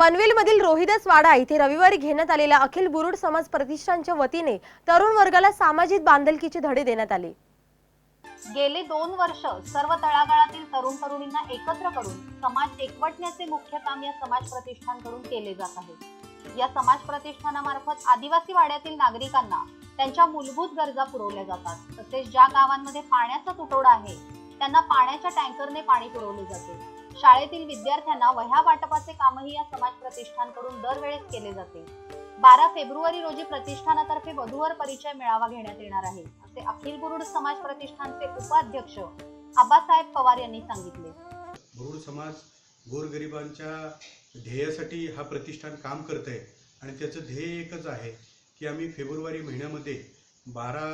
पनवेलमधील रोहिदास वाडा इथे रविवारी घेण्यात आलेल्या अखिल बुरुड समाज प्रतिष्ठानच्या वतीने तरुण वर्गाला सामाजिक बांधलकीचे धडे देण्यात आले. गेले दोन वर्ष सर्व तळागाळातील तरुण तरुणींना एकत्र करून समाज एकवटण्याचे मुख्य काम या समाज प्रतिष्ठानकडून केले जात आहे. या समाज प्रतिष्ठानामार्फत आदिवासी वाड्यातील नागरिकांना त्यांच्या मूलभूत गरजा पुरवल्या जातात. तसेच ज्या गावांमध्ये पाण्याचा तुटवडा आहे त्यांना पाण्याच्या टँकरने पाणी पुरवले जाते. शाळेतील विद्यार्थ्यांना वह्या वाटपाचे कामही या समाज प्रतिष्ठानकडून दरवेळेस केले जाते. बारा फेब्रुवारी रोजी प्रतिष्ठानातर्फे वधूवर परिचय मेळावा घेण्यात येणार आहे असे अखिल बुरुड समाज प्रतिष्ठानचे उपाध्यक्ष आबासाहेब पवार यांनी सांगितले. बुरुड समाज गोरगरिबांच्या ध्येयासाठी हा प्रतिष्ठान काम करत आहे आणि त्याचं ध्येय एकच आहे की आम्ही फेब्रुवारी महिन्यामध्ये बारा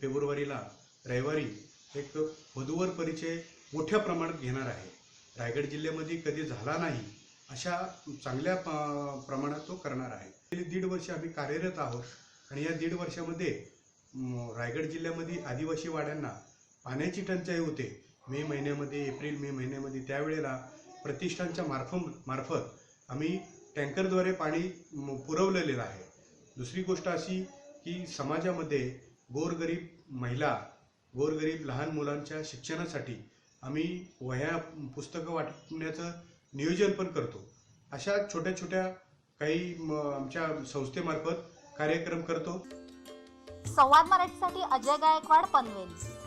फेब्रुवारीला रविवारी एक वधूवर परिचय मोठ्या प्रमाणात घेणार आहे. रायगड जिल्ह्यामध्ये कधी झाला नाही अशा चांगल्या प्रमाणात तो करणार आहे. गेली दीड वर्ष आम्ही कार्यरत आहोत आणि या दीड वर्षामध्ये रायगड जिल्ह्यामध्ये आदिवासी वाड्यांना पाण्याची टंचाई होते. मे महिन्यामध्ये एप्रिल मे महिन्यामध्ये त्यावेळेला प्रतिष्ठानच्या मार्फम मार्फत आम्ही टँकरद्वारे पाणी पुरवलेलं आहे. दुसरी गोष्ट अशी की समाजामध्ये गोरगरीब महिला गोरगरीब लहान मुलांच्या शिक्षणासाठी आम्ही वह्या पुस्तकं वाटण्याचं नियोजन पण करतो. अशा छोट्या छोट्या काही आमच्या संस्थेमार्फत कार्यक्रम करतो. संवाद मराठीसाठी अजय गायकवाड पनवेल.